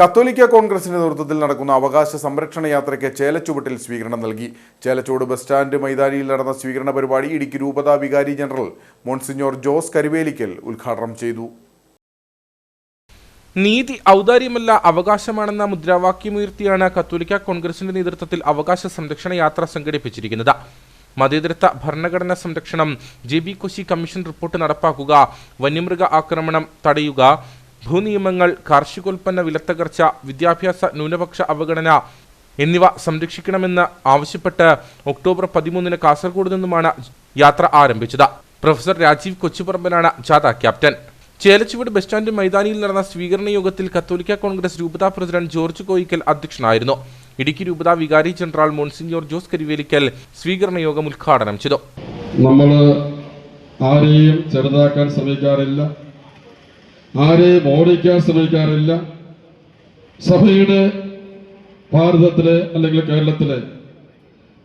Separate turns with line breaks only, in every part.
കത്തോലിക്ക കോൺഗ്രസിന്റെ നേതൃത്വത്തിൽ നടക്കുന്ന അവകാശ സംരക്ഷണ യാത്രയ്ക്ക് ചേലച്ചുവട്ടിൽ സ്വീകരണം നൽകി. ചേലച്ചൂട് ബസ് സ്റ്റാൻഡ് മൈതാനിയിൽ നടന്ന സ്വീകരണ പരിപാടി ഇടുക്കി രൂപതാ വികാരി ജനറൽ മോൺസിഞ്ഞോർ ജോസ് കരുവേലിക്കൽ ഉദ്ഘാടനം ചെയ്തു.
നീതി ഔദാര്യമല്ല അവകാശമാണെന്ന മുദ്രാവാക്യമുയർത്തിയാണ് കത്തോലിക്ക കോൺഗ്രസിന്റെ നേതൃത്വത്തിൽ അവകാശ സംരക്ഷണ യാത്ര സംഘടിപ്പിച്ചിരിക്കുന്നത്. മതേതരത്വ ഭരണഘടനാ സംരക്ഷണം J B Koshy commission report നടപ്പാക്കുക വന്യമൃഗ ആക്രമണം തടയുക ഭൂനിയമങ്ങൾ കാർഷികോൽപ്പന്ന വിലത്തകർച്ച വിദ്യാഭ്യാസ ന്യൂനപക്ഷ അവഗണന എന്നിവ സംരക്ഷിക്കണമെന്ന് ആവശ്യപ്പെട്ട് ഒക്ടോബർ പതിമൂന്നിന് കാസർഗോഡ് നിന്നുമാണ് യാത്ര ആരംഭിച്ചത്. പ്രൊഫസർ രാജീവ് കൊച്ചുപറമ്പനാണ് ജാഥ ക്യാപ്റ്റൻ. ചേലച്ചുവട് ബസ് സ്റ്റാൻഡ് മൈതാനിയിൽ നടന്ന സ്വീകരണ യോഗത്തിൽ കത്തോലിക്ക കോൺഗ്രസ് രൂപതാ പ്രസിഡന്റ് ജോർജ് കോയിക്കൽ അധ്യക്ഷനായിരുന്നു. ഇടുക്കി രൂപതാ വികാരി ജനറൽ മോൺസിഞ്ഞോർ ജോസ് കരിവേലിക്കൽ സ്വീകരണ യോഗം ഉദ്ഘാടനം ചെയ്തു.
നമ്മൾ ആരെയും ചെറുതാക്കാൻ ശ്രമിക്കാറില്ല. ആരെയും ഓടിക്കാൻ ശ്രമിക്കാറില്ല. സഭയുടെ ഭാരതത്തിലെ അല്ലെങ്കിൽ കേരളത്തിലെ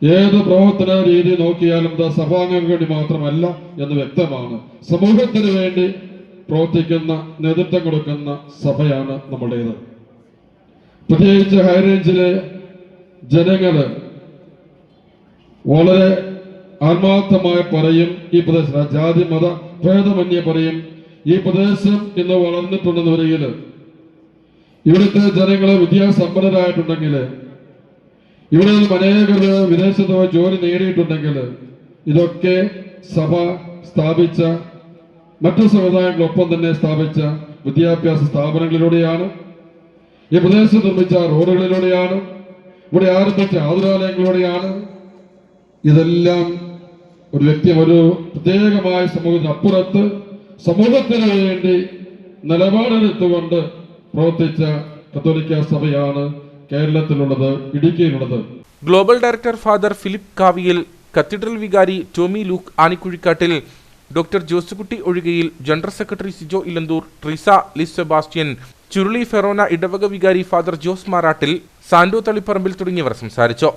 ഏത് പ്രവർത്തന രീതി നോക്കിയാലും ദ സഭാംഗങ്ങൾക്ക് വേണ്ടി മാത്രമല്ല എന്ന് വ്യക്തമാണ്. സമൂഹത്തിന് വേണ്ടി പ്രവർത്തിക്കുന്ന നേതൃത്വം കൊടുക്കുന്ന സഭയാണ് നമ്മുടേത്. പ്രത്യേകിച്ച് ഹൈറേഞ്ചിലെ ജനങ്ങൾ വളരെ ആത്മാർത്ഥമായി പറയും ഈ പ്രദേശം ജാതി മത ഭേദമന്യേ പറയും. ഈ പ്രദേശം ഇന്ന് വളർന്നിട്ടുണ്ടെന്ന് വരികിൽ ഇവിടുത്തെ ജനങ്ങളെ വിദ്യാസമ്പന്നരായിട്ടുണ്ടെങ്കിൽ ഇവിടെ അനേകർ വിദേശത്ത് പോയി ജോലി നേടിയിട്ടുണ്ടെങ്കിൽ ഇതൊക്കെ സഭ സ്ഥാപിച്ച മറ്റു സമുദായങ്ങളൊപ്പം തന്നെ സ്ഥാപിച്ച വിദ്യാഭ്യാസ സ്ഥാപനങ്ങളിലൂടെയാണ് ഈ പ്രദേശത്ത് നിർമ്മിച്ച റോഡുകളിലൂടെയാണ് ഇവിടെ ആരംഭിച്ച ആതുരാലയങ്ങളിലൂടെയാണ്. ഇതെല്ലാം ഒരു വ്യക്തി ഒരു പ്രത്യേകമായ സമൂഹത്തിന് അപ്പുറത്ത് സമൂഹത്തിന് വേണ്ടി നിലപാടെടുത്തുകൊണ്ട് പ്രവർത്തിച്ച കത്തോലിക്ക സഭയാണ് കേരളത്തിലുള്ളത് ഇടുക്കിയിലുള്ളത്.
Global director father Philip Kaviyil cathedral വികാരി Tomy Luke Anikuzhikattil doctor Josekutty Ozhikayil general secretary Sijo Elanthoor Trisa Liz Sebastian Churuli forane ഇടവക വികാരി ഫാദർ ജോസ് മാറാട്ടിൽ സാന്റോ തളിപ്പറമ്പിൽ തുടങ്ങിയവർ സംസാരിച്ചു.